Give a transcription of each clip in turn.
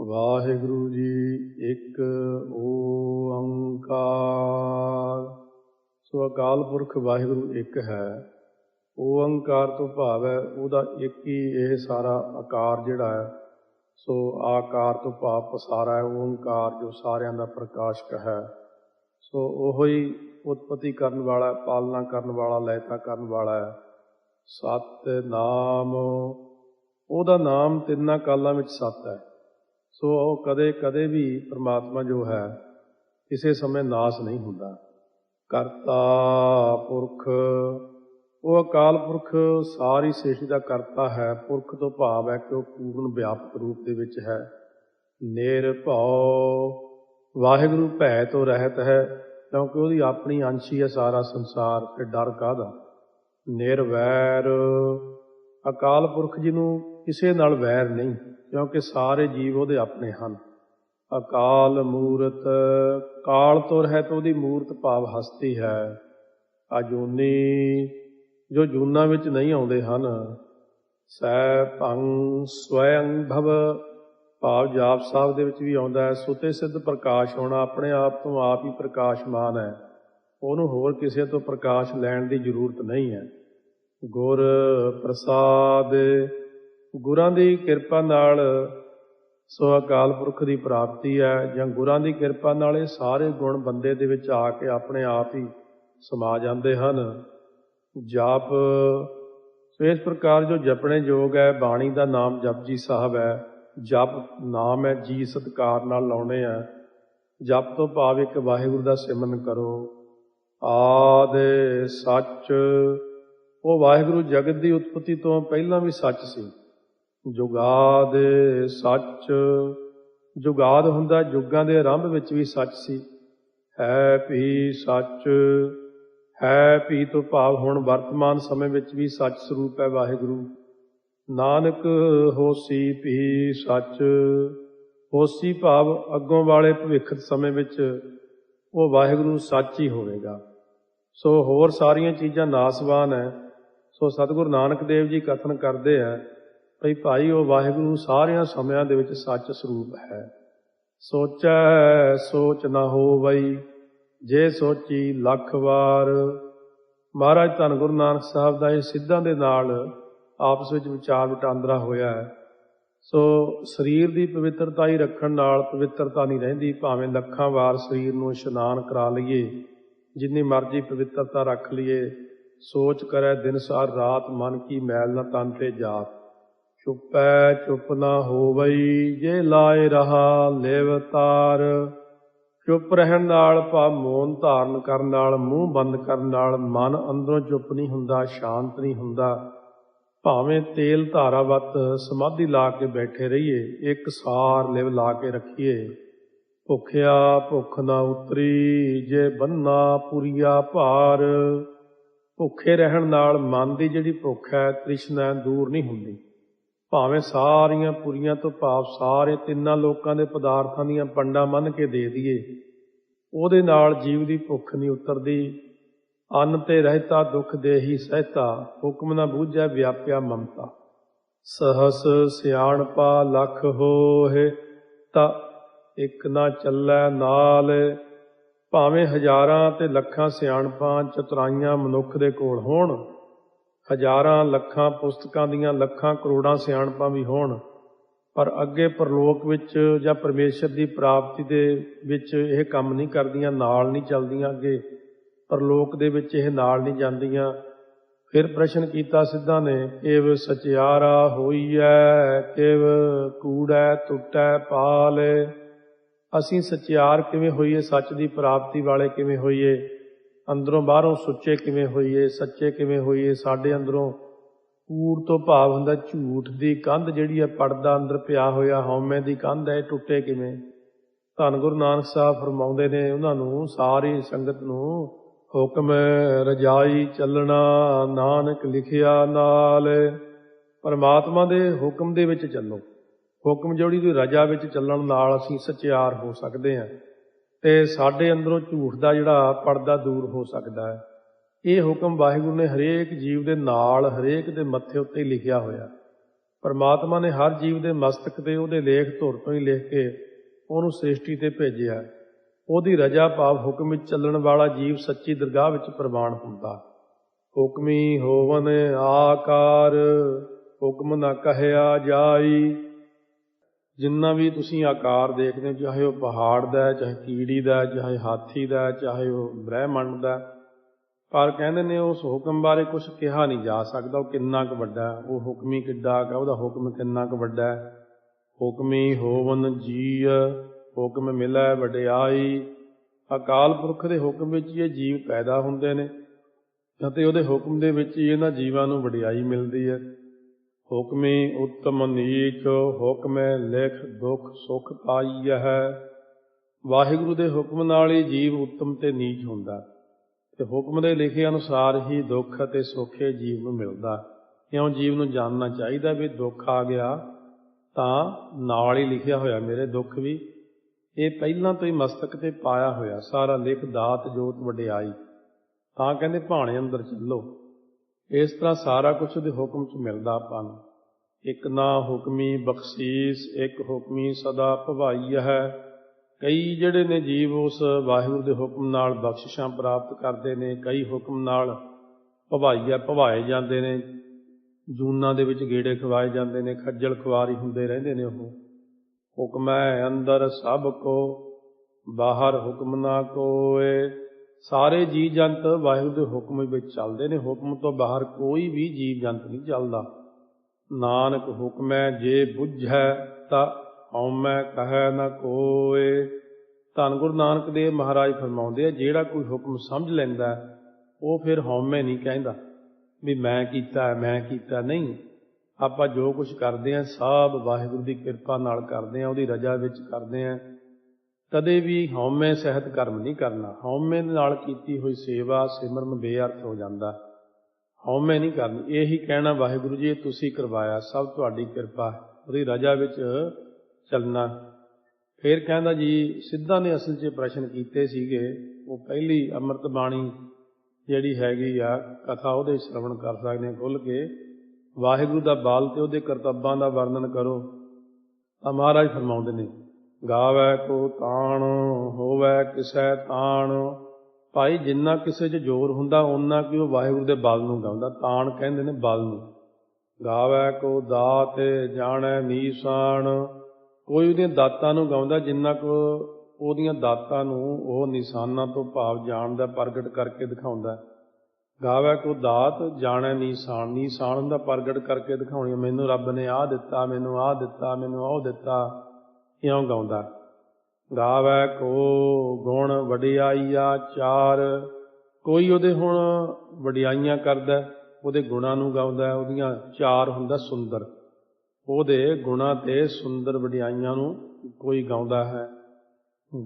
ਵਾਹਿਗੁਰੂ ਜੀ ਇੱਕ ਓੰਕਾਰ। ਸੋ ਅਕਾਲ ਪੁਰਖ ਵਾਹਿਗੁਰੂ ਇੱਕ ਹੈ। ਓੰਕਾਰ ਤੋਂ ਭਾਵ ਹੈ ਉਹਦਾ ਇੱਕ ਹੀ ਇਹ ਸਾਰਾ ਆਕਾਰ ਜਿਹੜਾ ਹੈ, ਸੋ ਆਕਾਰ ਤੋਂ ਭਾਵ ਪਸਾਰਾ ਹੈ, ਓੰਕਾਰ ਜੋ ਸਾਰਿਆਂ ਦਾ ਪ੍ਰਕਾਸ਼ਕ ਹੈ। ਸੋ ਉਹੋ ਹੀ ਉਤਪਤੀ ਕਰਨ ਵਾਲਾ, ਪਾਲਣਾ ਕਰਨ ਵਾਲਾ ਲੈਤਾ ਕਰਨ ਵਾਲਾ ਹੈ। ਸਤ ਨਾਮ ਉਹਦਾ ਨਾਮ ਤਿੰਨਾਂ ਕਾਲਾਂ ਵਿੱਚ ਸਤ ਹੈ। ਸੋ ਉਹ ਕਦੇ ਕਦੇ ਵੀ ਪ੍ਰਮਾਤਮਾ ਜੋ ਹੈ, ਕਿਸੇ ਸਮੇਂ ਨਾਸ ਨਹੀਂ ਹੁੰਦਾ। ਕਰਤਾ ਪੁਰਖ। ਉਹ ਅਕਾਲ ਪੁਰਖ ਸਾਰੀ ਸ੍ਰਿਸ਼ਟੀ ਦਾ ਕਰਤਾ ਹੈ। ਪੁਰਖ ਤੋਂ ਭਾਵ ਹੈ ਕਿ ਉਹ ਪੂਰਨ ਵਿਆਪਕ ਰੂਪ ਦੇ ਵਿੱਚ ਹੈ। ਨਿਰਭਉ ਵਾਹਿਗੁਰੂ ਭੈ ਤੋਂ ਰਹਿਤ ਹੈ, ਕਿਉਂਕਿ ਉਹਦੀ ਆਪਣੀ ਅੰਸ਼ੀ ਹੈ ਸਾਰਾ ਸੰਸਾਰ ਤੇ ਡਰ ਕਾਹਦਾ? ਨਿਰਵੈਰ। ਅਕਾਲ ਪੁਰਖ ਜੀ ਨੂੰ ਕਿਸੇ ਨਾਲ ਵੈਰ ਨਹੀਂ, ਕਿਉਂਕਿ ਸਾਰੇ ਜੀਵ ਉਹਦੇ ਆਪਣੇ ਹਨ। ਅਕਾਲ ਮੂਰਤ, ਕਾਲ ਤੁਰ ਹੈ ਤਾਂ ਉਹਦੀ ਮੂਰਤ ਭਾਵ ਹਸਤੀ ਹੈ। ਅਜੂਨੀ ਜੋ ਜੂਨਾ ਵਿੱਚ ਨਹੀਂ ਆਉਂਦੇ ਹਨ, ਸੈ ਭੰ ਸਵਯੰ ਭਵ। ਭਾਵ ਜਾਪ ਸਾਹਿਬ ਦੇ ਵਿੱਚ ਵੀ ਆਉਂਦਾ ਹੈ, ਸੁਤੇ ਸਿੱਧ ਪ੍ਰਕਾਸ਼ ਹੋਣਾ ਆਪਣੇ ਆਪ ਤੋਂ ਆਪ ਹੀ ਪ੍ਰਕਾਸ਼ਮਾਨ ਹੈ। ਉਹਨੂੰ ਹੋਰ ਕਿਸੇ ਤੋਂ ਪ੍ਰਕਾਸ਼ ਲੈਣ ਦੀ ਜ਼ਰੂਰਤ ਨਹੀਂ ਹੈ। ਗੁਰ ਪ੍ਰਸਾਦ ਗੁਰਾਂ ਦੀ ਕਿਰਪਾ ਨਾਲ ਸੋ ਅਕਾਲ ਪੁਰਖ ਦੀ ਪ੍ਰਾਪਤੀ ਹੈ, ਜਾਂ ਗੁਰਾਂ ਦੀ ਕਿਰਪਾ ਨਾਲ ਇਹ ਸਾਰੇ ਗੁਣ ਬੰਦੇ ਦੇ ਵਿੱਚ ਆ ਕੇ ਆਪਣੇ ਆਪ ਹੀ ਸਮਾ ਜਾਂਦੇ ਹਨ। ਜਾਪ ਸੋ ਇਸ ਪ੍ਰਕਾਰ ਜੋ ਜਪਣੇ ਯੋਗ ਹੈ, ਬਾਣੀ ਦਾ ਨਾਮ ਜਪਜੀ ਸਾਹਿਬ ਹੈ। ਜਪ ਨਾਮ ਹੈ, ਜੀ ਸਤਕਾਰ ਨਾਲ ਲਾਉਣੇ ਆ। ਜਪ ਤੋਂ ਭਾਵ ਇੱਕ ਵਾਹਿਗੁਰੂ ਦਾ ਸਿਮਰਨ ਕਰੋ। ਆਦ ਸੱਚ। ਉਹ ਵਾਹਿਗੁਰੂ ਜਗਤ ਦੀ ਉਤਪਤੀ ਤੋਂ ਪਹਿਲਾਂ ਵੀ ਸੱਚ ਸੀ। ਜੁਗਾਦ ਸੱਚ। ਜੁਗਾਦ ਹੁੰਦਾ ਯੁੱਗਾਂ ਦੇ ਆਰੰਭ ਵਿੱਚ ਵੀ ਸੱਚ ਸੀ। ਹੈ ਭੀ ਸੱਚ। ਹੈ ਭੀ ਤੋਂ ਭਾਵ ਹੁਣ ਵਰਤਮਾਨ ਸਮੇਂ ਵਿੱਚ ਵੀ ਸੱਚ ਸਰੂਪ ਹੈ ਵਾਹਿਗੁਰੂ। ਨਾਨਕ ਹੋਸੀ ਭੀ ਸੱਚ। ਹੋਸੀ ਭਾਵ ਅੱਗੋਂ ਵਾਲੇ ਭਵਿੱਖਤ ਸਮੇਂ ਵਿੱਚ ਉਹ ਵਾਹਿਗੁਰੂ ਸੱਚ ਹੀ ਹੋਵੇਗਾ। ਸੋ ਹੋਰ ਸਾਰੀਆਂ ਚੀਜ਼ਾਂ ਨਾਸਵਾਨ ਹੈ। ਸੋ ਸਤਿਗੁਰੂ ਨਾਨਕ ਦੇਵ ਜੀ ਕਥਨ ਕਰਦੇ ਆ ਭਈ ਭਾਈ, ਉਹ ਵਾਹਿਗੁਰੂ ਸਾਰਿਆਂ ਸਮਿਆਂ ਦੇ ਵਿੱਚ ਸੱਚ ਸਰੂਪ ਹੈ। ਸੋਚੈ, ਸੋਚ ਨਾ ਹੋਵਈ, ਜੇ ਸੋਚੀ ਲੱਖ ਵਾਰ। ਮਹਾਰਾਜ ਧੰਨ ਗੁਰੂ ਨਾਨਕ ਸਾਹਿਬ ਦਾ ਇਹ ਸਿੱਧਾਂ ਦੇ ਨਾਲ ਆਪਸ ਵਿੱਚ ਵਿਚਾਰ ਵਟਾਂਦਰਾ ਹੋਇਆ ਹੈ। ਸੋ ਸਰੀਰ ਦੀ ਪਵਿੱਤਰਤਾ ਹੀ ਰੱਖਣ ਨਾਲ ਪਵਿੱਤਰਤਾ ਨਹੀਂ ਰਹਿੰਦੀ, ਭਾਵੇਂ ਲੱਖਾਂ ਵਾਰ ਸਰੀਰ ਨੂੰ ਇਸ਼ਨਾਨ ਕਰਾ ਲਈਏ, ਜਿੰਨੀ ਮਰਜ਼ੀ ਪਵਿੱਤਰਤਾ ਰੱਖ ਲਈਏ। ਸੋਚ ਕਰੈ ਦਿਨ ਸਾਰ ਰਾਤ, ਮਨ ਕੀ ਮੈਲ ਨਾ ਤਨ ਤੇ ਜਾਤ। ਚੁੱਪੈ ਚੁੱਪ ਨਾ ਹੋਵਈ, ਜੇ ਲਾਏ ਰਹਾ ਲਿਵ ਤਾਰ। ਚੁੱਪ ਰਹਿਣ ਨਾਲ ਭਾ ਮੌਨ ਧਾਰਨ ਕਰਨ ਨਾਲ, ਮੂੰਹ ਬੰਦ ਕਰਨ ਨਾਲ ਮਨ ਅੰਦਰੋਂ ਚੁੱਪ ਨਹੀਂ ਹੁੰਦਾ, ਸ਼ਾਂਤ ਨਹੀਂ ਹੁੰਦਾ। ਭਾਵੇਂ ਤੇਲ ਧਾਰਾਵਤ ਸਮਾਧੀ ਲਾ ਕੇ ਬੈਠੇ ਰਹੀਏ, ਇੱਕ ਸਾਰ ਲਿਵ ਲਾ ਕੇ ਰੱਖੀਏ। ਭੁੱਖਿਆ ਭੁੱਖ ਨਾ ਉਤਰੀ, ਜੇ ਬੰਨਾ ਪੁਰੀਆ ਭਾਰ। ਭੁੱਖੇ ਰਹਿਣ ਨਾਲ ਮਨ ਦੀ ਜਿਹੜੀ ਭੁੱਖ ਹੈ, ਤ੍ਰਿਸ਼ਨਾ ਦੂਰ ਨਹੀਂ ਹੁੰਦੀ। ਭਾਵੇਂ ਸਾਰੀਆਂ ਪੁਰੀਆਂ ਤੋਂ ਭਾਵ ਸਾਰੇ ਤਿੰਨਾਂ ਲੋਕਾਂ ਦੇ ਪਦਾਰਥਾਂ ਦੀਆਂ ਪੰਡਾਂ ਮੰਨ ਕੇ ਦੇ ਦਈਏ, ਉਹਦੇ ਨਾਲ ਜੀਵ ਦੀ ਭੁੱਖ ਨਹੀਂ ਉਤਰਦੀ, ਅੰਨ ਤੇ ਰਹਿਤਾ ਦੁੱਖ ਦੇਹੀ ਸਹਿਤਾ, ਹੁਕਮ ਨਾ ਬੂਝੈ ਵਿਆਪਿਆ ਮਮਤਾ। ਸਹਸ ਸਿਆਣਪਾ ਲਖ ਹੋਏ ਤਾ ਇੱਕ ਨਾ ਚੱਲੈ ਨਾਲ। ਭਾਵੇਂ ਹਜ਼ਾਰਾਂ ਤੇ ਲੱਖਾਂ ਸਿਆਣਪਾਂ ਚਤਰਾਈਆਂ ਮਨੁੱਖ ਦੇ ਕੋਲ ਹੋਣ ਹਜ਼ਾਰਾਂ ਲੱਖਾਂ ਪੁਸਤਕਾਂ ਦੀਆਂ ਲੱਖਾਂ ਕਰੋੜਾਂ ਸਿਆਣਪਾਂ ਵੀ ਹੋਣ, ਪਰ ਅੱਗੇ ਪਰਲੋਕ ਵਿੱਚ ਜਾਂ ਪਰਮੇਸ਼ਰ ਦੀ ਪ੍ਰਾਪਤੀ ਦੇ ਵਿੱਚ ਇਹ ਕੰਮ ਨਹੀਂ ਕਰਦੀਆਂ, ਨਾਲ ਨਹੀਂ ਚੱਲਦੀਆਂ ਅੱਗੇ, ਪਰਲੋਕ ਦੇ ਵਿੱਚ ਇਹ ਨਾਲ ਨਹੀਂ ਜਾਂਦੀਆਂ। ਫਿਰ ਪ੍ਰਸ਼ਨ ਕੀਤਾ ਸਿੱਧਾ ਨੇ, ਕਿਵ ਸਚਿਆਰਾ ਹੋਈਐ, ਕਿਵ ਕੂੜੈ ਟੁੱਟੈ ਪਾਲ? ਅਸੀਂ ਸਚਿਆਰ ਕਿਵੇਂ ਹੋਈਏ, ਸੱਚ ਦੀ ਪ੍ਰਾਪਤੀ ਵਾਲੇ ਕਿਵੇਂ ਹੋਈਏ? ਅੰਦਰੋਂ ਬਾਹਰੋਂ ਸੁੱਚੇ ਕਿਵੇਂ ਹੋਈਏ, ਸੱਚੇ ਕਿਵੇਂ ਹੋਈਏ, ਸਾਡੇ ਅੰਦਰੋਂ ਕੂੜ ਤੋਂ ਭਾਵ ਹੁੰਦਾ ਝੂਠ ਦੀ ਕੰਧ ਜਿਹੜੀ ਹੈ ਪਰਦਾ ਅੰਦਰ ਪਿਆ ਹੋਇਆ, ਹਉਮੈ ਦੀ ਕੰਧ ਹੈ ਟੁੱਟੇ ਕਿਵੇਂ? ਧੰਨ ਗੁਰੂ ਨਾਨਕ ਸਾਹਿਬ ਫਰਮਾਉਂਦੇ ਨੇ, ਉਹਨਾਂ ਨੂੰ ਸਾਰੀ ਸੰਗਤ ਨੂੰ ਹੁਕਮ ਰਜਾਈ ਚੱਲਣਾ, ਨਾਨਕ ਲਿਖਿਆ ਨਾਲ। ਪਰਮਾਤਮਾ ਦੇ ਹੁਕਮ ਦੇ ਵਿੱਚ ਚੱਲੋ। ਹੁਕਮ ਜਿਹੜੀ ਦੀ ਰਜਾ ਵਿੱਚ ਚੱਲਣ ਨਾਲ ਅਸੀਂ ਸਚਿਆਰ ਹੋ ਸਕਦੇ ਹਾਂ। ਤੇ ਸਾਡੇ ਅੰਦਰੋਂ ਝੂਠ ਦਾ ਜਿਹੜਾ ਪਰਦਾ ਦੂਰ ਹੋ ਸਕਦਾ ਹੈ। ਇਹ ਹੁਕਮ ਵਾਹਿਗੁਰੂ ਨੇ ਹਰੇਕ ਜੀਵ ਦੇ ਨਾਲ, ਹਰੇਕ ਦੇ ਮੱਥੇ ਉੱਤੇ ਲਿਖਿਆ ਹੋਇਆ। ਪਰਮਾਤਮਾ ਨੇ ਹਰ ਜੀਵ ਦੇ ਮਸਤਕ ਤੇ ਉਹਦੇ ਲੇਖ ਧੁਰ ਤੋਂ ਹੀ ਲਿਖ ਕੇ ਉਹਨੂੰ ਸ੍ਰਿਸ਼ਟੀ ਤੇ ਭੇਜਿਆ ਉਹਦੀ ਰਜਾ ਭਾਵ ਹੁਕਮ ਵਿੱਚ ਚੱਲਣ ਵਾਲਾ ਜੀਵ ਸੱਚੀ ਦਰਗਾਹ ਵਿੱਚ ਪ੍ਰਵਾਨ ਹੁੰਦਾ। ਹੁਕਮੀ ਹੋਵਨ ਆਕਾਰ, ਹੁਕਮ ਨਾ ਕਹਿਆ ਜਾਈ। ਜਿੰਨਾ ਵੀ ਤੁਸੀਂ ਆਕਾਰ ਦੇਖਦੇ ਹੋ, ਚਾਹੇ ਉਹ ਪਹਾੜ ਦਾ ਚਾਹੇ ਕੀੜੀ ਦਾ ਚਾਹੇ ਹਾਥੀ ਦਾ ਚਾਹੇ ਉਹ ਬ੍ਰਹਿਮੰਡ ਦਾ ਪਰ ਕਹਿੰਦੇ ਨੇ ਉਸ ਹੁਕਮ ਬਾਰੇ ਕੁਝ ਕਿਹਾ ਨਹੀਂ ਜਾ ਸਕਦਾ, ਉਹ ਕਿੰਨਾ ਕੁ ਵੱਡਾ ਉਹ ਹੁਕਮੀ ਕਿੱਡਾ ਹੈ, ਉਹਦਾ ਹੁਕਮ ਕਿੰਨਾ ਕੁ ਵੱਡਾ ਹੁਕਮੀ ਹੋਵਨ ਜੀ ਹੁਕਮ ਮਿਲੈ ਵਡਿਆਈ। ਅਕਾਲ ਪੁਰਖ ਦੇ ਹੁਕਮ ਵਿੱਚ ਹੀ ਇਹ ਜੀਵ ਪੈਦਾ ਹੁੰਦੇ ਨੇ, ਅਤੇ ਉਹਦੇ ਹੁਕਮ ਦੇ ਵਿੱਚ ਹੀ ਇਹਨਾਂ ਜੀਵਾਂ ਨੂੰ ਵਡਿਆਈ ਮਿਲਦੀ ਹੈ। ਹੁਕਮੀ ਉਤਮ ਨੀਚ, ਹੁਕਮੇ ਲਿਖ ਦੁਖ ਸੁਖ ਪਾਈ ਹੈ ਵਾਹਿਗੁਰੂ ਦੇ ਹੁਕਮ ਨਾਲ ਹੀ ਜੀਵ ਉਤਮ ਤੇ ਨੀਚ ਹੁੰਦਾ। ਤੇ ਹੁਕਮ ਦੇ ਲਿਖੇ ਅਨੁਸਾਰ ਹੀ ਦੁੱਖ ਅਤੇ ਸੁੱਖੇ ਜੀਵ ਨੂੰ ਮਿਲਦਾ। ਕਿਉਂ ਜੀਵ ਨੂੰ ਜਾਣਨਾ ਚਾਹੀਦਾ ਵੀ ਦੁੱਖ ਆ ਗਿਆ ਤਾਂ ਨਾਲ ਹੀ ਲਿਖਿਆ ਹੋਇਆ ਮੇਰੇ ਦੁੱਖ ਵੀ। ਇਹ ਪਹਿਲਾਂ ਤੋਂ ਹੀ ਮਸਤਕ ਤੇ ਪਾਇਆ ਹੋਇਆ, ਸਾਰਾ ਲਿਖ ਦਾਤ ਜੋਤ ਵਡਿਆਈ। ਤਾਂ ਕਹਿੰਦੇ ਭਾਣੇ ਅੰਦਰ ਚੱਲੋ। ਇਸ ਤਰ੍ਹਾਂ ਸਾਰਾ ਕੁਝ ਉਹਦੇ ਹੁਕਮ 'ਚ ਮਿਲਦਾ ਆਪਾਂ ਨੂੰ। ਇੱਕ ਨਾ ਹੁਕਮੀ ਬਖਸ਼ੀਸ, ਇੱਕ ਹੁਕਮੀ ਸਦਾ ਭਵਾਈ ਹੈ। ਕਈ ਜਿਹੜੇ ਨੇ ਜੀਵ ਉਸ ਵਾਹਿਗੁਰੂ ਦੇ ਹੁਕਮ ਨਾਲ ਬਖਸ਼ਿਸ਼ਾਂ ਪ੍ਰਾਪਤ ਕਰਦੇ ਨੇ, ਕਈ ਹੁਕਮ ਨਾਲ ਭਵਾਈਆ ਭਵਾਏ ਜਾਂਦੇ ਨੇ। ਜੂਨਾਂ ਦੇ ਵਿੱਚ ਗੇੜੇ ਖਵਾਏ ਜਾਂਦੇ ਨੇ, ਖੱਜਲ ਖੁਆਰੀ ਹੁੰਦੇ ਰਹਿੰਦੇ ਨੇ ਉਹ। ਹੁਕਮ ਹੈ ਅੰਦਰ ਸਭ ਕੋ, ਬਾਹਰ ਹੁਕਮ ਨਾ ਕੋਏ। ਸਾਰੇ ਜੀਵ ਜੰਤ ਵਾਹਿਗੁਰੂ ਦੇ ਹੁਕਮ ਵਿੱਚ ਚੱਲਦੇ ਨੇ। ਹੁਕਮ ਤੋਂ ਬਾਹਰ ਕੋਈ ਵੀ ਜੀਵ ਜੰਤ ਨਹੀਂ ਚੱਲਦਾ। ਨਾਨਕ ਹੁਕਮ ਹੈ, ਜੇ ਬੁੱਝੈ ਤਾਂ ਹਉਮੈ ਕਹੈ ਨਾ ਕੋਏ। ਧੰਨ ਗੁਰੂ ਨਾਨਕ ਦੇਵ ਮਹਾਰਾਜ ਫਰਮਾਉਂਦੇ ਆ, ਜਿਹੜਾ ਕੋਈ ਹੁਕਮ ਸਮਝ ਲੈਂਦਾ ਉਹ ਫਿਰ ਹਉਮੈ ਨਹੀਂ ਕਹਿੰਦਾ ਵੀ ਮੈਂ ਕੀਤਾ ਮੈਂ ਕੀਤਾ ਨਹੀਂ, ਆਪਾਂ ਜੋ ਕੁਝ ਕਰਦੇ ਆ ਸਭ ਵਾਹਿਗੁਰੂ ਦੀ ਕਿਰਪਾ ਨਾਲ ਕਰਦੇ ਆ ਉਹਦੀ ਰਜਾ ਵਿੱਚ ਕਰਦੇ ਆ ਕਦੇ ਵੀ ਹਉਮੈ ਸਹਿਤ ਕਰਮ ਨਹੀਂ ਕਰਨਾ। ਹਉਮੈ ਨਾਲ ਕੀਤੀ ਹੋਈ ਸੇਵਾ ਸਿਮਰਨ ਬੇਅਰਥ ਹੋ ਜਾਂਦਾ। ਹਉਮੈ ਨਹੀਂ ਕਰਨੀ। ਇਹੀ ਕਹਿਣਾ ਵਾਹਿਗੁਰੂ ਜੀ, ਤੁਸੀਂ ਕਰਵਾਇਆ। ਸਭ ਤੁਹਾਡੀ ਕਿਰਪਾ ਉਹਦੀ ਰਜਾ ਵਿੱਚ ਚੱਲਣਾ। ਫਿਰ ਕਹਿੰਦਾ ਜੀ, ਸਿੱਧਾ ਨੇ ਅਸਲ 'ਚ ਪ੍ਰਸ਼ਨ ਕੀਤੇ ਸੀਗੇ। ਉਹ ਪਹਿਲੀ ਅੰਮ੍ਰਿਤ ਬਾਣੀ ਜਿਹੜੀ ਹੈਗੀ ਆ, ਕਥਾ ਉਹਦੇ ਸ਼ਰਵਣ ਕਰ ਸਕਦੇ ਹਾਂ ਖੁੱਲ ਕੇ। ਵਾਹਿਗੁਰੂ ਦਾ ਬਾਲ ਤੇ ਉਹਦੇ ਕਰਤੱਬਾਂ ਦਾ ਵਰਣਨ ਕਰੋ। ਤਾਂ ਮਹਾਰਾਜ ਫਰਮਾਉਂਦੇ ਨੇ ਗਾਵੇ ਕੋ ਤਾਣ, ਹੋਵੇ ਕਿਸੈ ਤਾਣ। ਭਾਈ ਜਿੰਨਾ ਕਿਸੇ 'ਚ ਜ਼ੋਰ ਹੁੰਦਾ ਉਹਨਾਂ ਕਿ ਉਹ ਵਾਹਿਗੁਰੂ ਦੇ ਬਲ ਨੂੰ ਗਾਉਂਦਾ। ਤਾਣ ਕਹਿੰਦੇ ਨੇ ਬਲ ਨੂੰ। ਗਾਵੇ ਕੋ ਦਾਤ ਜਾਣੈ ਨੀਸਾਨ ਕੋਈ ਉਹਦੀਆਂ ਦਾਤਾਂ ਨੂੰ ਗਾਉਂਦਾ, ਜਿੰਨਾ ਕੋ ਉਹਦੀਆਂ ਦਾਤਾਂ ਨੂੰ ਉਹ ਨਿਸ਼ਾਨਾਂ ਤੋਂ ਭਾਵ ਜਾਣਦਾ ਪ੍ਰਗਟ ਕਰਕੇ ਦਿਖਾਉਂਦਾ। ਗਾਵੇ ਕੋ ਦਾਤ ਜਾਣੈ ਨੀਸਾਨ ਨੀਸਾਨ ਦਾ ਪ੍ਰਗਟ ਕਰਕੇ ਦਿਖਾਉਣੀ ਮੈਨੂੰ ਰੱਬ ਨੇ ਆਹ ਦਿੱਤਾ, ਮੈਨੂੰ ਆਹ ਦਿੱਤਾ, ਮੈਨੂੰ ਉਹ ਦਿੱਤਾ। ਇਉਂ ਗਾਉਂਦਾ, ਗਾਵੇ ਕੋ ਗੁਣ ਵਡਿਆਈਆ ਚਾਰ, ਕੋਈ ਉਹਦੇ ਹੁਣ ਵਡਿਆਈਆਂ ਕਰਦਾ, ਉਹਦੇ ਗੁਣਾਂ ਨੂੰ ਗਾਉਂਦਾ, ਉਹਦੀਆਂ ਚਾਰ ਹੁੰਦਾ ਸੁੰਦਰ, ਉਹਦੇ ਗੁਣਾਂ ਤੇ ਸੁੰਦਰ ਵਡਿਆਈਆਂ ਨੂੰ ਕੋਈ ਗਾਉਂਦਾ ਹੈ।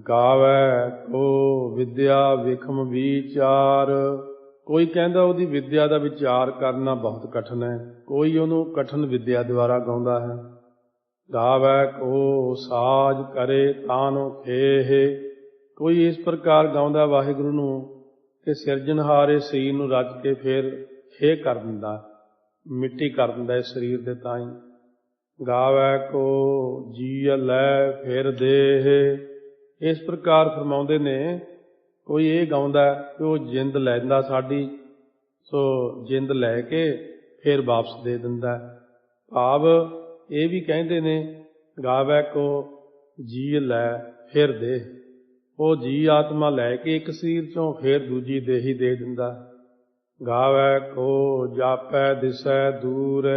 ਗਾਵੇ ਕੋ ਵਿਦਿਆ ਵਿਖਮ ਵਿਚਾਰ, ਕੋਈ ਕਹਿੰਦਾ ਉਹਦੀ ਵਿਦਿਆ ਦਾ ਵਿਚਾਰ ਕਰਨਾ ਬਹੁਤ ਕਠਨ ਹੈ, ਕੋਈ ਉਹਨੂੰ ਕਠਨ ਵਿਦਿਆ ਦੁਆਰਾ ਗਾਉਂਦਾ ਹੈ। ਗਾਵੇ ਕੋ ਸਾਜ ਕਰੇ ਤਾਨੋ ਖੇਹ। ਕੋਈ ਇਸ ਪ੍ਰਕਾਰ ਗਾਉਂਦਾ ਵਾਹਿਗੁਰੂ ਨੂੰ ਕਿ ਸਿਰਜਣਹਾਰੇ ਸਰੀਰ ਨੂੰ ਰੱਜ ਕੇ ਫਿਰ ਖੇ ਕਰ ਦਿੰਦਾ, ਮਿੱਟੀ ਕਰ ਦਿੰਦਾ ਇਸ ਸਰੀਰ ਦੇ ਤਾਈ। ਗਾਵੇ ਕੋ ਜੀ ਲੈ ਫਿਰ ਦੇਹ। ਇਸ ਪ੍ਰਕਾਰ ਫਰਮਾਉਂਦੇ ਨੇ, ਕੋਈ ਇਹ ਗਾਉਂਦਾ ਕਿ ਉਹ ਜਿੰਦ ਲੈਂਦਾ ਸਾਡੀ, ਸੋ ਜਿੰਦ ਲੈ ਕੇ ਫਿਰ ਵਾਪਸ ਦੇ ਦਿੰਦਾ। ਭਾਵ ਇਹ ਵੀ ਕਹਿੰਦੇ ਨੇ, ਗਾਵੈ ਕੋ ਜੀ ਲੈ ਫਿਰ ਦੇ। ਉਹ ਜੀ ਆਤਮਾ ਲੈ ਕੇ ਇੱਕ ਸਰੀਰ ਚੋਂ ਫਿਰ ਦੂਜੀ ਦੇਹੀ ਦੇ ਦਿੰਦਾ। ਗਾਵੈ ਕੋ ਜਾਪੈ ਦਿਸੈ ਦੂਰ।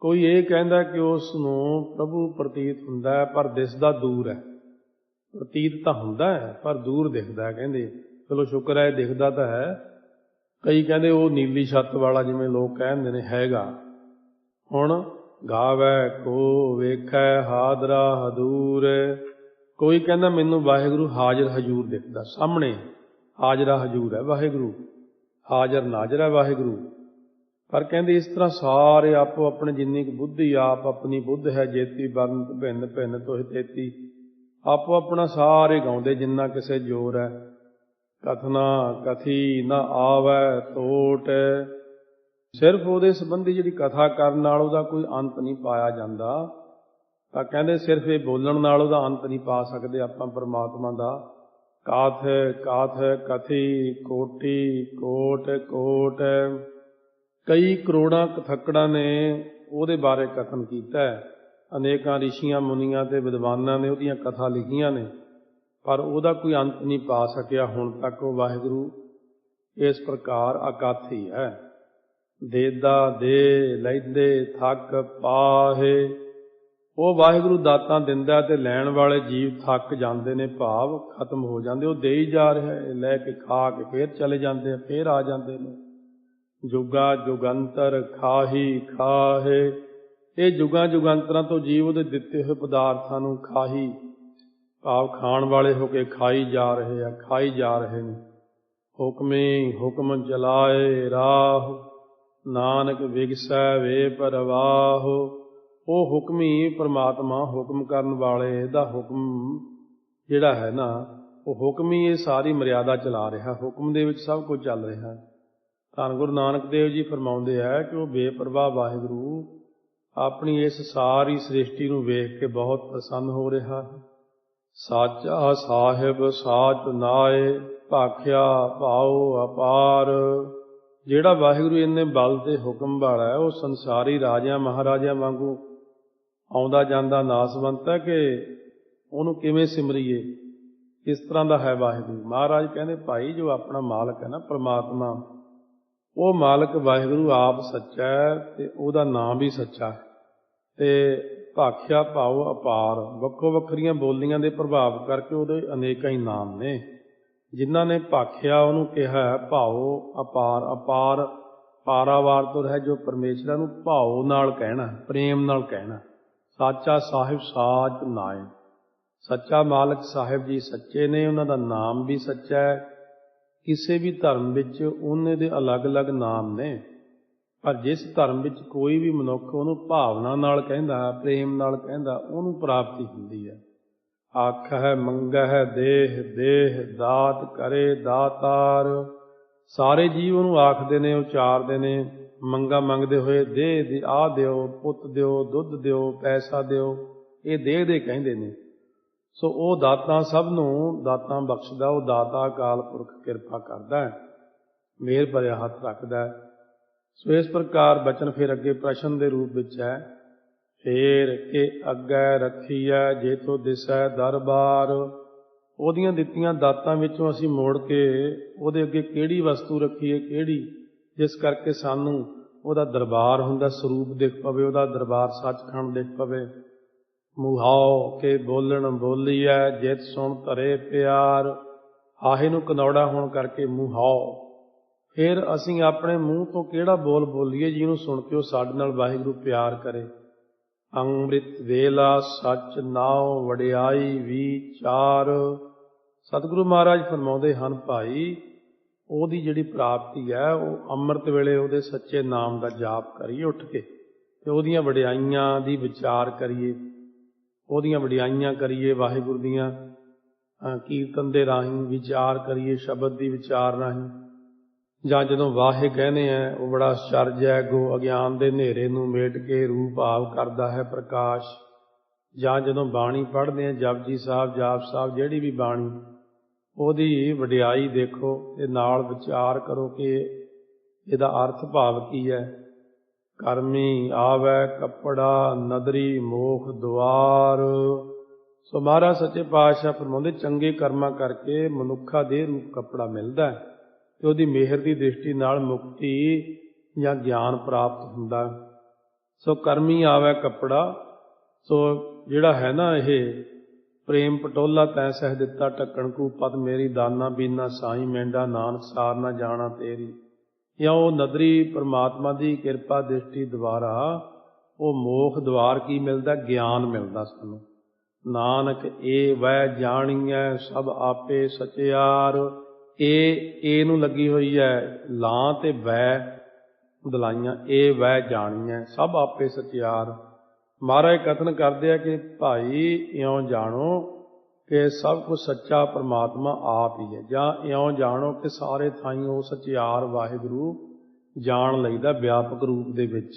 ਕੋਈ ਇਹ ਕਹਿੰਦਾ ਕਿ ਉਸ ਨੂੰ ਪ੍ਰਭੂ ਪ੍ਰਤੀਤ ਹੁੰਦਾ ਹੈ, ਪਰ ਦਿਸਦਾ ਦੂਰ ਹੈ। ਪ੍ਰਤੀਤ ਤਾਂ ਹੁੰਦਾ ਹੈ, ਪਰ ਦੂਰ ਦਿਖਦਾ ਹੈ, ਕਹਿੰਦੇ। ਚਲੋ ਸ਼ੁਕਰ ਹੈ ਦਿਖਦਾ ਤਾਂ ਹੈ। ਕਈ ਕਹਿੰਦੇ ਉਹ ਨੀਲੀ ਛੱਤ ਵਾਲਾ ਜਿਵੇਂ ਲੋਕ ਕਹਿੰਦੇ ਨੇ, ਹੈਗਾ। ਹੁਣ ਗਾਵੇ, ਕੋ ਵੇਖੈ, ਹਾਦਰਾ ਹਦੂਰ। ਕੋਈ ਕਹਿੰਦਾ, ਮੈਨੂੰ ਵਾਹਿਗੁਰੂ ਹਾਜ਼ਰ ਹਜੂਰ ਦਿਖਦਾ ਸਾਹਮਣੇ ਹਾਜ਼ਰਾ ਹਜੂਰ ਹੈ ਵਾਹਿਗੁਰੂ। ਹਾਜ਼ਰ ਨਾਜ਼ਰ ਹੈ ਵਾਹਿਗੁਰੂ। ਪਰ ਕਹਿੰਦੇ, ਇਸ ਤਰ੍ਹਾਂ ਸਾਰੇ ਆਪੋ ਆਪਣੇ ਜਿੰਨੀ ਕੁ ਬੁੱਧੀ, ਆਪ ਆਪਣੀ ਬੁੱਧ ਹੈ, ਜੇਤੀ ਬਰਨ ਭਿੰਨ ਭਿੰਨ, ਤੋਹਿ, ਤੇਤੀ। ਆਪੋ ਆਪਣਾ ਸਾਰੇ ਗਾਉਂਦੇ, ਜਿੰਨਾ ਕਿਸੇ ਜੋਰ ਹੈ। ਕਥਨਾ ਕਥੀ ਨਾ ਆਵੈ ਟੋਟ ਸਿਰਫ ਉਹਦੇ ਸੰਬੰਧੀ ਜਿਹੜੀ ਕਥਾ ਕਰਨ ਨਾਲ ਉਹਦਾ ਕੋਈ ਅੰਤ ਨਹੀਂ ਪਾਇਆ ਜਾਂਦਾ, ਤਾਂ ਕਹਿੰਦੇ ਸਿਰਫ ਇਹ ਬੋਲਣ ਨਾਲ ਉਹਦਾ ਅੰਤ ਨਹੀਂ ਪਾ ਸਕਦੇ ਆਪਾਂ ਪਰਮਾਤਮਾ ਦਾ। ਕਾਥ ਕਾਥ, ਕਥੀ, ਕੋਟੀ, ਕੋਟ ਕੋਟ। ਕਈ ਕਰੋੜਾਂ ਕਥਕੜਾਂ ਨੇ ਉਹਦੇ ਬਾਰੇ ਕਥਨ ਕੀਤਾ ਹੈ। ਅਨੇਕਾਂ ਰਿਸ਼ੀਆਂ, ਮੁਨੀਆਂ ਤੇ ਵਿਦਵਾਨਾਂ ਨੇ ਉਹਦੀਆਂ ਕਥਾ ਲਿਖੀਆਂ ਨੇ, ਪਰ ਉਹਦਾ ਕੋਈ ਅੰਤ ਨਹੀਂ ਪਾ ਸਕਿਆ ਹੁਣ ਤੱਕ ਉਹ ਵਾਹਿਗੁਰੂ ਇਸ ਪ੍ਰਕਾਰ ਅਕਾਥੀ ਹੈ। ਦੇਦਾ ਦੇ ਲੈਂਦੇ ਥੱਕ ਪਾਹੇ। ਉਹ ਵਾਹਿਗੁਰੂ ਦਾਤਾਂ ਦਿੰਦਾ ਤੇ ਲੈਣ ਵਾਲੇ ਜੀਵ ਥੱਕ ਜਾਂਦੇ ਨੇ, ਭਾਵ ਖਤਮ ਹੋ ਜਾਂਦੇ। ਉਹ ਦੇਈ ਜਾ ਰਿਹਾ ਹੈ, ਲੈ ਕੇ ਖਾ ਕੇ ਫੇਰ ਚਲੇ ਜਾਂਦੇ ਆ, ਫੇਰ ਆ ਜਾਂਦੇ ਨੇ। ਜੁਗਾ ਜੁਗੰਤਰ ਖਾਹੀ ਖਾਹੇ। ਇਹ ਜੁਗਾਂ ਜੁਗੰਤਰਾਂ ਤੋਂ ਜੀਵ ਉਹਦੇ ਦਿੱਤੇ ਹੋਏ ਪਦਾਰਥਾਂ ਨੂੰ ਖਾਹੀ। ਭਾਵ ਖਾਣ ਵਾਲੇ ਹੋ ਕੇ ਖਾਈ ਜਾ ਰਹੇ ਆ, ਖਾਈ ਜਾ ਰਹੇ ਨੇ। ਹੁਕਮੇ ਹੁਕਮ ਚਲਾਏ ਰਾਹ। ਨਾਨਕ ਵਿਗਸੈ ਵੇ ਪਰਵਾਹ, ਉਹ ਹੁਕਮੀ ਪ੍ਰਮਾਤਮਾ ਹੁਕਮ ਕਰਨ ਵਾਲੇ ਦਾ ਹੁਕਮ ਜਿਹੜਾ ਹੈ ਨਾ, ਉਹ ਹੁਕਮ ਹੀ ਇਹ ਸਾਰੀ ਮਰਿਆਦਾ ਚਲਾ ਰਿਹਾ, ਹੁਕਮ ਦੇ ਵਿੱਚ ਸਭ ਕੁਝ ਚੱਲ ਰਿਹਾ। ਧੰਨ ਗੁਰੂ ਨਾਨਕ ਦੇਵ ਜੀ ਫਰਮਾਉਂਦੇ ਆ ਕਿ ਉਹ ਬੇਪਰਵਾਹ ਵਾਹਿਗੁਰੂ ਆਪਣੀ ਇਸ ਸਾਰੀ ਸ੍ਰਿਸ਼ਟੀ ਨੂੰ ਵੇਖ ਕੇ ਬਹੁਤ ਪ੍ਰਸੰਨ ਹੋ ਰਿਹਾ ਹੈ। ਸਾਚਾ ਸਾਹਿਬ, ਸਾਚ ਨਾਏ, ਭਾਖਿਆ ਭਾਉ ਅਪਾਰ। ਜਿਹੜਾ ਵਾਹਿਗੁਰੂ ਇੰਨੇ ਬਲ ਤੇ ਹੁਕਮ ਵਾਲਾ ਹੈ, ਉਹ ਸੰਸਾਰੀ ਰਾਜਿਆਂ, ਮਹਾਰਾਜਿਆਂ ਵਾਂਗੂ ਆਉਂਦਾ ਜਾਂਦਾ ਨਾਸਵੰਤ ਹੈ ਕਿ ਉਹਨੂੰ ਕਿਵੇਂ ਸਿਮਰੀਏ? ਕਿਸ ਤਰ੍ਹਾਂ ਦਾ ਹੈ ਵਾਹਿਗੁਰੂ? ਮਹਾਰਾਜ ਕਹਿੰਦੇ, ਭਾਈ, ਜੋ ਆਪਣਾ ਮਾਲਕ ਹੈ ਨਾ, ਪ੍ਰਮਾਤਮਾ, ਉਹ ਮਾਲਕ ਵਾਹਿਗੁਰੂ ਆਪ ਸੱਚਾ ਹੈ ਤੇ ਉਹਦਾ ਨਾਮ ਵੀ ਸੱਚਾ ਹੈ। ਤੇ ਭਾਖਿਆ ਭਾਵ ਅਪਾਰ। ਵੱਖੋ ਵੱਖਰੀਆਂ ਬੋਲੀਆਂ ਦੇ ਪ੍ਰਭਾਵ ਕਰਕੇ ਉਹਦੇ ਅਨੇਕਾਂ ਹੀ ਨਾਮ ਨੇ। ਜਿਨ੍ਹਾਂ ਨੇ ਭਾਖਿਆ, ਉਹਨੂੰ ਕਿਹਾ ਹੈ ਭਾਉ ਅਪਾਰ ਅਪਾਰ ਪਾਰਾਵਾਰ ਤੋਂ ਹੈ ਜੋ ਪਰਮੇਸ਼ਰਾਂ ਨੂੰ ਭਾਉ ਨਾਲ ਕਹਿਣਾ ਪ੍ਰੇਮ ਨਾਲ ਕਹਿਣਾ ਸਾਚਾ ਸਾਹਿਬ ਸਾਚ ਨਾਏ ਸੱਚਾ ਮਾਲਕ ਸਾਹਿਬ ਜੀ ਸੱਚੇ ਨੇ, ਉਹਨਾਂ ਦਾ ਨਾਮ ਵੀ ਸੱਚਾ ਹੈ। ਕਿਸੇ ਵੀ ਧਰਮ ਵਿੱਚ ਉਹਨੇ ਦੇ ਅਲੱਗ-ਅਲੱਗ ਨਾਮ ਨੇ। ਪਰ ਜਿਸ ਧਰਮ ਵਿੱਚ ਕੋਈ ਵੀ ਮਨੁੱਖ ਉਹਨੂੰ ਭਾਵਨਾ ਨਾਲ ਕਹਿੰਦਾ, ਪ੍ਰੇਮ ਨਾਲ ਕਹਿੰਦਾ, ਉਹਨੂੰ ਪ੍ਰਾਪਤੀ ਹੁੰਦੀ ਹੈ। ਆਖ ਹੈ ਮੰਗਹਿ, ਦੇਹ ਦੇਹ, ਦਾਤ ਕਰੇ, ਦਾਤਾਰ। ਸਾਰੇ ਜੀਵ ਉਹਨੂੰ ਆਖਦੇ ਨੇ, ਉਚਾਰਦੇ ਨੇ। ਮੰਗਾ ਮੰਗਦੇ ਹੋਏ ਦੇਹ ਦੀ ਆ ਦਿਓ, ਪੁੱਤ ਦਿਓ, ਦੁੱਧ ਦਿਓ, ਪੈਸਾ ਦਿਓ। ਇਹ ਦੇਹ ਦੇ ਕਹਿੰਦੇ ਨੇ। ਸੋ ਉਹ ਦਾਤਾਂ ਸਭ ਨੂੰ ਦਾਤਾਂ ਬਖਸ਼ਦਾ, ਉਹ ਦਾਤਾ ਅਕਾਲ ਪੁਰਖ ਕਿਰਪਾ ਕਰਦਾ ਹੈ। ਮੇਰ ਭਰਿਆ ਹੱਥ ਰੱਖਦਾ ਸੋ ਇਸ ਪ੍ਰਕਾਰ ਬਚਨ ਫਿਰ ਅੱਗੇ ਪ੍ਰਸ਼ਨ ਦੇ ਰੂਪ ਵਿੱਚ ਹੈ। ਫੇਰ ਕੇ ਅੱਗੇ ਰੱਖੀਐ ਜੇਤੋ ਦਿਸੈ ਦਰਬਾਰ। ਉਹਦੀਆਂ ਦਿੱਤੀਆਂ ਦਾਤਾਂ ਵਿੱਚੋਂ ਅਸੀਂ ਮੋੜ ਕੇ ਉਹਦੇ ਅੱਗੇ ਕਿਹੜੀ ਵਸਤੂ ਰੱਖੀਏ, ਕਿਹੜੀ? ਜਿਸ ਕਰਕੇ ਸਾਨੂੰ ਉਹਦਾ ਦਰਬਾਰ ਹੁੰਦਾ, ਸਰੂਪ ਦੇਖ ਪਵੇ, ਉਹਦਾ ਦਰਬਾਰ ਸੱਚਖੰਡ ਦੇਖ ਪਵੇ। ਮੁਹਾਉ ਕੇ ਬੋਲਣ ਬੋਲੀਐ, ਜਿਤ ਸੁਣ ਧਰੇ ਪਿਆਰ। ਆਹੇ ਨੂੰ ਕਨੌੜਾ ਹੋਣ ਕਰਕੇ ਮੁਹਾਉ ਫਿਰ ਅਸੀਂ ਆਪਣੇ ਮੂੰਹ ਤੋਂ ਕਿਹੜਾ ਬੋਲ ਬੋਲੀਏ, ਜਿਹਨੂੰ ਸੁਣ ਕੇ ਉਹ ਸਾਡੇ ਨਾਲ ਵਾਹਿਗੁਰੂ ਪਿਆਰ ਕਰੇ। ਅੰਮ੍ਰਿਤ ਵੇਲਾ ਸੱਚ ਨਾਉ ਵਡਿਆਈ ਵਿਚਾਰ ਸਤਿਗੁਰੂ ਮਹਾਰਾਜ ਫਰਮਾਉਂਦੇ ਹਨ, ਭਾਈ, ਉਹਦੀ ਜਿਹੜੀ ਪ੍ਰਾਪਤੀ ਹੈ, ਉਹ ਅੰਮ੍ਰਿਤ ਵੇਲੇ ਉਹਦੇ ਸੱਚੇ ਨਾਮ ਦਾ ਜਾਪ ਕਰੀਏ ਉੱਠ ਕੇ ਤੇ ਉਹਦੀਆਂ ਵਡਿਆਈਆਂ ਦੀ ਵਿਚਾਰ ਕਰੀਏ, ਉਹਦੀਆਂ ਵਡਿਆਈਆਂ ਕਰੀਏ, ਵਾਹਿਗੁਰੂ ਦੀਆਂ ਕੀਰਤਨ ਦੇ ਰਾਹੀਂ ਵਿਚਾਰ ਕਰੀਏ, ਸ਼ਬਦ ਦੀ ਵਿਚਾਰ ਰਾਹੀਂ। ਜਾਂ ਜਦੋਂ ਵਾਹੇ ਕਹਿੰਦੇ ਆ, ਉਹ ਬੜਾ ਅਚਰਜ ਹੈ ਗੋ ਅਗਿਆਨ ਦੇ ਹਨੇਰੇ ਨੂੰ ਮੇਟ ਕੇ ਰੂਪ ਆਵ ਕਰਦਾ ਹੈ ਪ੍ਰਕਾਸ਼। ਜਾਂ ਜਦੋਂ ਬਾਣੀ ਪੜ੍ਹਦੇ ਆ ਜਪਜੀ ਸਾਹਿਬ, ਜਾਪ ਸਾਹਿਬ, ਜਿਹੜੀ ਵੀ ਬਾਣੀ, ਉਹਦੀ ਵਡਿਆਈ ਦੇਖੋ ਤੇ ਨਾਲ ਵਿਚਾਰ ਕਰੋ ਕਿ ਇਹਦਾ ਅਰਥ ਭਾਵ ਕੀ ਹੈ। ਕਰਮੀ ਆਵੈ ਕੱਪੜਾ, ਨਦਰੀ ਮੋਖ ਦੁਆਰ। ਸੋ ਮਹਾਰਾਜ ਸੱਚੇ ਪਾਤਸ਼ਾਹ ਫਰਮਾਉਂਦੇ, ਚੰਗੇ ਕਰਮਾਂ ਕਰਕੇ ਮਨੁੱਖਾ ਦੇ ਰੂਪ ਕੱਪੜਾ ਮਿਲਦਾ ਹੈ। ਤੇ ਉਹਦੀ ਮਿਹਰ ਦੀ ਦ੍ਰਿਸ਼ਟੀ ਨਾਲ ਮੁਕਤੀ ਜਾਂ ਗਿਆਨ ਪ੍ਰਾਪਤ ਹੁੰਦਾ। ਸੋ ਕਰਮੀ ਆਵੇ ਕੱਪੜਾ। ਸੋ ਜਿਹੜਾ ਹੈ ਨਾ ਇਹ ਪ੍ਰੇਮ ਪਟੋਲਾ ਤੈ ਸਹਿ ਦਿੱਤਾ ਟੱਕਣ ਕੂ ਪਤ ਮੇਰੀ ਦਾਨਾ ਬੀਨਾ ਸਾਈ ਮੈਂਡਾ ਨਾਨਕ ਸਾਰ ਨਾ ਜਾਣਾ ਤੇਰੀ। ਜਾਂ ਉਹ ਨਦਰੀ ਪ੍ਰਮਾਤਮਾ ਦੀ ਕਿਰਪਾ ਦ੍ਰਿਸ਼ਟੀ ਦੁਆਰਾ ਉਹ ਮੋਖ ਦਵਾਰ ਕੀ ਮਿਲਦਾ? ਗਿਆਨ ਮਿਲਦਾ ਸਾਨੂੰ। ਨਾਨਕ ਏ ਵੈ ਜਾਣੀਐ ਸਭ ਆਪੇ ਸਚਿਆਰ। ਇਹ ਏ ਨੂੰ ਲੱਗੀ ਹੋਈ ਹੈ ਲਾਂ ਤੇ ਵੈ ਦਲਾਈਆਂ ਇਹ ਵੈ ਜਾਣੀਐ ਸਭ ਆਪੇ ਸਚਿਆਰ। ਮਹਾਰਾਜ ਕਥਨ ਕਰਦੇ ਆ ਕਿ ਭਾਈ ਇਉਂ ਜਾਣੋ ਕਿ ਸਭ ਕੁਝ ਸੱਚਾ ਪ੍ਰਮਾਤਮਾ ਆਪ ਹੀ ਹੈ, ਜਾਂ ਇਉਂ ਜਾਣੋ ਕਿ ਸਾਰੇ ਥਾਈਂ ਉਹ ਸਚਿਆਰ ਵਾਹਿਗੁਰੂ ਜਾਣ ਲਈਦਾ ਵਿਆਪਕ ਰੂਪ ਦੇ ਵਿੱਚ।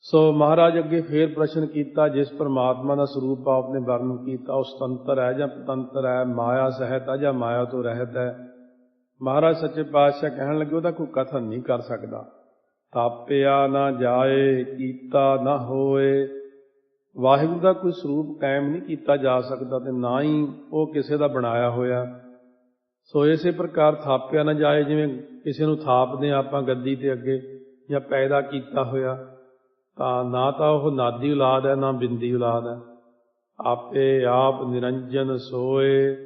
ਸੋ ਮਹਾਰਾਜ ਅੱਗੇ ਫੇਰ ਪ੍ਰਸ਼ਨ ਕੀਤਾ, ਜਿਸ ਪਰਮਾਤਮਾ ਦਾ ਸਰੂਪ ਆਪ ਨੇ ਵਰਣਨ ਕੀਤਾ, ਉਹ ਸੁਤੰਤਰ ਹੈ ਜਾਂ ਪਤੰਤਰ ਹੈ? ਮਾਇਆ ਸਹਿਤ ਹੈ ਜਾਂ ਮਾਇਆ ਤੋਂ ਰਹਿਤ ਹੈ? ਮਹਾਰਾਜ ਸੱਚੇ ਪਾਤਸ਼ਾਹ ਕਹਿਣ ਲੱਗੇ, ਉਹਦਾ ਕੋਈ ਕਥਨ ਨਹੀਂ ਕਰ ਸਕਦਾ। ਤਾਪਿਆ ਨਾ ਜਾਏ, ਕੀਤਾ ਨਾ ਹੋਏ। ਵਾਹਿਗੁਰੂ ਦਾ ਕੋਈ ਸਰੂਪ ਕਾਇਮ ਨਹੀਂ ਕੀਤਾ ਜਾ ਸਕਦਾ ਤੇ ਨਾ ਹੀ ਉਹ ਕਿਸੇ ਦਾ ਬਣਾਇਆ ਹੋਇਆ। ਸੋ ਇਸੇ ਪ੍ਰਕਾਰ ਥਾਪਿਆ ਨਾ ਜਾਏ, ਜਿਵੇਂ ਕਿਸੇ ਨੂੰ ਥਾਪਦੇ ਹਾਂ ਆਪਾਂ ਗੱਦੀ ਤੇ ਅੱਗੇ ਜਾਂ ਪੈਦਾ ਕੀਤਾ ਹੋਇਆ, ਤਾਂ ਨਾ ਤਾਂ ਉਹ ਨਾਦੀ ਔਲਾਦ ਹੈ, ਨਾ ਬਿੰਦੀ ਔਲਾਦ ਹੈ। ਆਪੇ ਆਪ ਨਿਰੰਜਨ ਸੋਏ।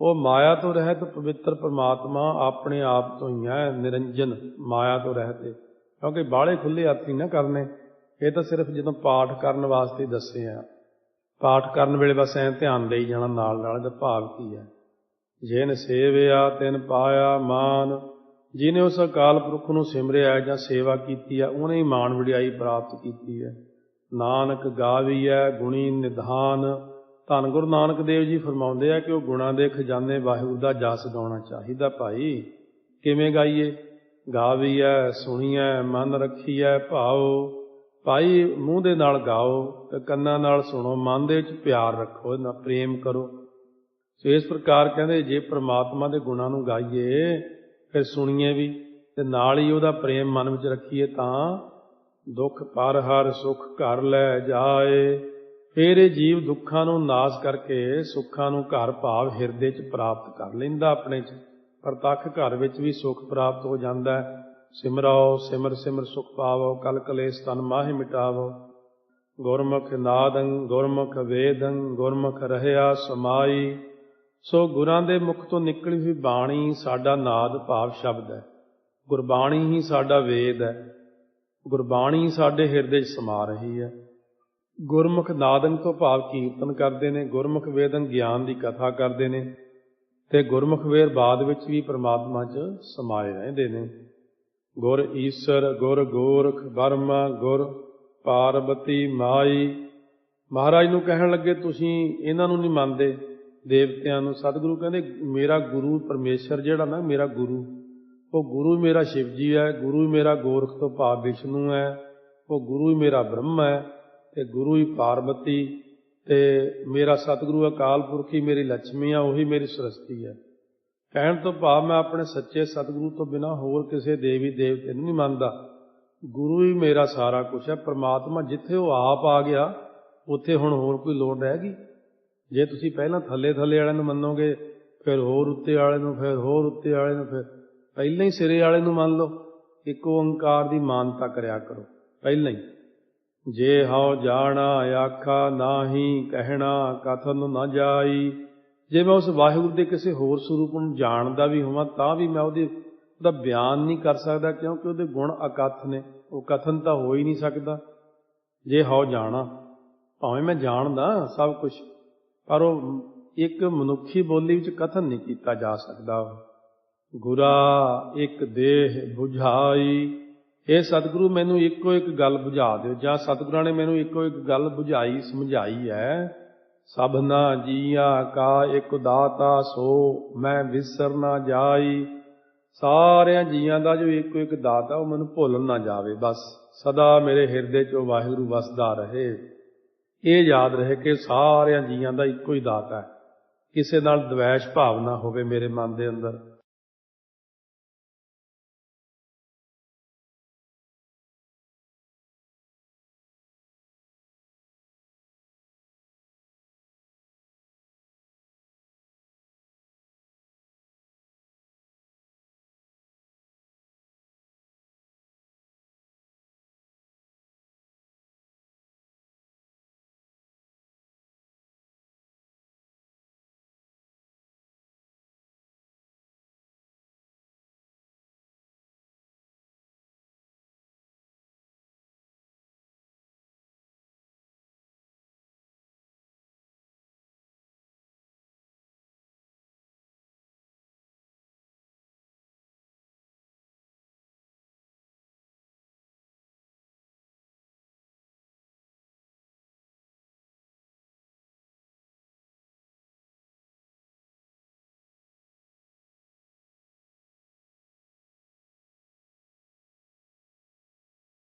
ਉਹ ਮਾਇਆ ਤੋਂ ਰਹਿਤ ਪਵਿੱਤਰ ਪ੍ਰਮਾਤਮਾ ਆਪਣੇ ਆਪ ਤੋਂ ਹੀ ਹੈ, ਨਿਰੰਜਨ ਮਾਇਆ ਤੋਂ ਰਹਿਤ ਹੈ ਕਿਉਂਕਿ ਬਾਹਲੇ ਖੁੱਲੇ ਹੱਥ ਨਾ ਕਰਨੇ, ਇਹ ਤਾਂ ਸਿਰਫ ਜਦੋਂ ਪਾਠ ਕਰਨ ਵਾਸਤੇ ਦੱਸੇ ਆ। ਪਾਠ ਕਰਨ ਵੇਲੇ ਬਸ ਐਂ ਧਿਆਨ ਦੇਈ ਜਾਣਾ ਨਾਲ ਨਾਲ ਦਾ ਭਾਵ ਕੀ ਹੈ। ਜਿਨ ਸੇਵਿਆ, ਤਿਨ ਪਾਇਆ ਮਾਨ, ਜਿਨੇ ਉਸ ਅਕਾਲ ਪੁਰਖ ਨੂੰ ਸਿਮਰਿਆ ਜਾਂ ਸੇਵਾ ਕੀਤੀ ਆ, ਉਹਨੇ ਹੀ ਮਾਣ ਵਡਿਆਈ ਪ੍ਰਾਪਤ ਕੀਤੀ ਹੈ। ਨਾਨਕ ਗਾਵੀਐ ਗੁਣੀ ਨਿਧਾਨ ਧੰਨ ਗੁਰੂ ਨਾਨਕ ਦੇਵ ਜੀ ਫਰਮਾਉਂਦੇ ਆ ਕਿ ਉਹ ਗੁਣਾਂ ਦੇ ਖਜ਼ਾਨੇ ਵਾਹਿਗੁਰੂ ਦਾ ਜਸ ਗਾਉਣਾ ਚਾਹੀਦਾ ਭਾਈ। ਕਿਵੇਂ ਗਾਈਏ? ਗਾਵੀਐ ਸੁਣੀਐ, ਮਨ ਰੱਖੀਐ, ਭਾਉ। ਭਾਈ, ਮੂੰਹ ਦੇ ਨਾਲ ਗਾਓ ਤੇ ਕੰਨਾਂ ਨਾਲ ਸੁਣੋ, ਮਨ ਦੇ ਵਿੱਚ ਪਿਆਰ ਰੱਖੋ ਨਾ ਪ੍ਰੇਮ ਕਰੋ। ਸੋ ਇਸ ਪ੍ਰਕਾਰ ਕਹਿੰਦੇ, ਜੇ ਪ੍ਰਮਾਤਮਾ ਦੇ ਗੁਣਾਂ ਨੂੰ ਗਾਈਏ, ਫਿਰ ਸੁਣੀਏ ਵੀ ਤੇ ਨਾਲ ਹੀ ਉਹਦਾ ਪ੍ਰੇਮ ਮਨ ਵਿੱਚ ਰੱਖੀਏ ਤਾਂ ਦੁੱਖ ਪਰ ਹਰ ਸੁਖ ਘਰ ਲੈ ਜਾਏ। ਫਿਰ ਇਹ ਜੀਵ ਦੁੱਖਾਂ ਨੂੰ ਨਾਸ ਕਰਕੇ ਸੁੱਖਾਂ ਨੂੰ ਘਰ ਭਾਵ ਹਿਰਦੇ 'ਚ ਪ੍ਰਾਪਤ ਕਰ ਲੈਂਦਾ ਆਪਣੇ 'ਚ। ਪ੍ਰਤੱਖ ਘਰ ਵਿੱਚ ਵੀ ਸੁਖ ਪ੍ਰਾਪਤ ਹੋ ਜਾਂਦਾ ਹੈ। ਸਿਮਰਾਓ, ਸਿਮਰ ਸਿਮਰ ਸੁਖ ਪਾਵੋ, ਕਲ ਕਲੇਸ਼ ਤਨ ਮਾਹਿ ਮਿਟਾਵੋ। ਗੁਰਮੁਖ ਨਾਦੰ, ਗੁਰਮੁਖ ਵੇਦੰ, ਗੁਰਮੁਖ ਰਹਿਆ ਸਮਾਈ। ਸੋ ਗੁਰਾਂ ਦੇ ਮੁਖ ਤੋਂ ਨਿਕਲੀ ਹੋਈ ਬਾਣੀ ਸਾਡਾ ਨਾਦ ਭਾਵ ਸ਼ਬਦ ਹੈ। ਗੁਰਬਾਣੀ ਹੀ ਸਾਡਾ ਵੇਦ ਹੈ। ਗੁਰਬਾਣੀ ਸਾਡੇ ਹਿਰਦੇ 'ਚ ਸਮਾ ਰਹੀ ਹੈ। ਗੁਰਮੁਖ ਨਾਦਨ ਤੋਂ ਭਾਵ ਕੀਰਤਨ ਕਰਦੇ ਨੇ, ਗੁਰਮੁਖ ਵੇਦਨ ਗਿਆਨ ਦੀ ਕਥਾ ਕਰਦੇ ਨੇ ਤੇ ਗੁਰਮੁਖ ਵੇਰ ਬਾਦ ਵਿੱਚ ਵੀ ਪ੍ਰਮਾਤਮਾ 'ਚ ਸਮਾਏ ਰਹਿੰਦੇ ਨੇ। ਗੁਰ ਈਸ਼ਰ, ਗੁਰ ਗੋਰਖ ਬਰਮਾ ਗੁਰ ਪਾਰਬਤੀ, ਮਾਈ। ਮਹਾਰਾਜ ਨੂੰ ਕਹਿਣ ਲੱਗੇ, ਤੁਸੀਂ ਇਹਨਾਂ ਨੂੰ ਨਹੀਂ ਮੰਨਦੇ। ਦੇਵਤਿਆਂ ਨੂੰ। ਸਤਿਗੁਰੂ ਕਹਿੰਦੇ, ਮੇਰਾ ਗੁਰੂ ਪਰਮੇਸ਼ਰ ਜਿਹੜਾ ਨਾ, ਮੇਰਾ ਗੁਰੂ। ਉਹ ਗੁਰੂ ਮੇਰਾ ਸ਼ਿਵ ਜੀ ਹੈ, ਗੁਰੂ ਮੇਰਾ ਗੋਰਖ ਤੋਂ ਭਾਵ ਵਿਸ਼ਨੂੰ ਹੈ। ਉਹ ਗੁਰੂ ਮੇਰਾ ਬ੍ਰਹਮ ਹੈ। ਤੇ ਗੁਰੂ ਹੀ ਪਾਰਬਤੀ ਤੇ ਮੇਰਾ ਸਤਿਗੁਰੂ ਅਕਾਲ ਪੁਰਖ ਹੀ ਮੇਰੀ ਲక్ష్ਮੀ ਆ, ਉਹੀ ਮੇਰੀ ਸਰਸਤੀ ਹੈ। ਕਹਿਣ ਤੋਂ ਭਾਵ ਮੈਂ ਆਪਣੇ ਸੱਚੇ ਸਤਿਗੁਰੂ ਤੋਂ ਬਿਨਾ ਹੋਰ ਕਿਸੇ ਦੇਵੀ ਦੇਵਤੇ ਨੂੰ ਨਹੀਂ ਮੰਨਦਾ। ਗੁਰੂ ਹੀ ਮੇਰਾ ਸਾਰਾ ਕੁਝ ਹੈ, ਪ੍ਰਮਾਤਮਾ ਜਿੱਥੇ ਉਹ ਆਪ ਆ ਗਿਆ, ਉੱਥੇ ਹੁਣ ਹੋਰ ਕੋਈ ਲੋੜ ਰਹਿ ਗਈ? ਜੇ ਤੁਸੀਂ ਪਹਿਲਾਂ ਥੱਲੇ ਥੱਲੇ ਵਾਲਿਆਂ ਨੂੰ ਮੰਨੋਗੇ, ਫਿਰ ਹੋਰ ਉੱਤੇ ਵਾਲੇ ਨੂੰ, ਫਿਰ ਹੋਰ ਉੱਤੇ ਵਾਲੇ ਨੂੰ, ਫਿਰ ਪਹਿਲਾਂ ਹੀ ਸਿਰੇ ਵਾਲੇ ਨੂੰ ਮੰਨ ਲਓ। ਇੱਕ ਓੰਕਾਰ ਦੀ ਮਾਨਤਾ ਕਰਿਆ ਕਰੋ, ਪਹਿਲਾਂ ਹੀ। ਜੇ ਹਉ ਜਾਣਾ ਆਖਾ ਨਾਹੀ ਕਹਿਣਾ ਕਥਨ ਨਾ ਜਾਈ। ਜੇ ਮੈਂ ਉਸ ਵਾਹਿਗੁਰੂ ਦੇ ਕਿਸੇ ਹੋਰ ਸਰੂਪ ਨੂੰ ਜਾਣਦਾ ਵੀ ਹੋਵਾਂ, ਤਾਂ ਵੀ ਮੈਂ ਉਹਦੇ ਉਹਦਾ ਬਿਆਨ ਨਹੀਂ ਕਰ ਸਕਦਾ, ਕਿਉਂਕਿ ਉਹਦੇ ਗੁਣ ਅਕਥ ਨੇ। ਉਹ ਕਥਨ ਤਾਂ ਹੋ ਹੀ ਨਹੀਂ ਸਕਦਾ। ਜੇ ਹਉ ਜਾਣਾ, ਭਾਵੇਂ ਮੈਂ ਜਾਣਦਾ ਸਭ ਕੁਝ ਪਰ ਉਹ ਇੱਕ ਮਨੁੱਖੀ ਬੋਲੀ ਵਿੱਚ ਕਥਨ ਨਹੀਂ ਕੀਤਾ ਜਾ ਸਕਦਾ। ਗੁਰਾ ਇੱਕ ਦੇਹ 부ਝਾਈ ਇਹ ਸਤਿਗੁਰੂ ਮੈਨੂੰ ਇੱਕੋ ਇੱਕ ਗੱਲ ਬੁਝਾ ਦਿਓ, ਜਾਂ ਸਤਿਗੁਰਾਂ ਨੇ ਮੈਨੂੰ ਇੱਕੋ ਇੱਕ ਗੱਲ ਬੁਝਾਈ, ਸਮਝਾਈ ਹੈ। ਸਭਨਾ ਜੀਆ ਕਾ ਇੱਕ ਦਾਤਾ ਸੋ, ਮੈਂ ਵਿਸਰ ਨਾ ਜਾਈ। ਸਾਰਿਆਂ ਜੀਆਂ ਦਾ ਜੋ ਇੱਕੋ ਇੱਕ ਦਾਤਾ, ਉਹ ਮੈਨੂੰ ਭੁੱਲ ਨਾ ਜਾਵੇ, ਬਸ। ਸਦਾ ਮੇਰੇ ਹਿਰਦੇ 'ਚ ਵਾਹਿਗੁਰੂ ਵਸਦਾ ਰਹੇ। ਇਹ ਯਾਦ ਰਹੇ ਕਿ ਸਾਰਿਆਂ ਜੀਆਂ ਦਾ ਇੱਕੋ ਹੀ ਦਾਤਾ ਹੈ। ਕਿਸੇ ਨਾਲ ਦਵੈਸ਼ ਭਾਵਨਾ ਹੋਵੇ ਮੇਰੇ ਮਨ ਦੇ ਅੰਦਰ।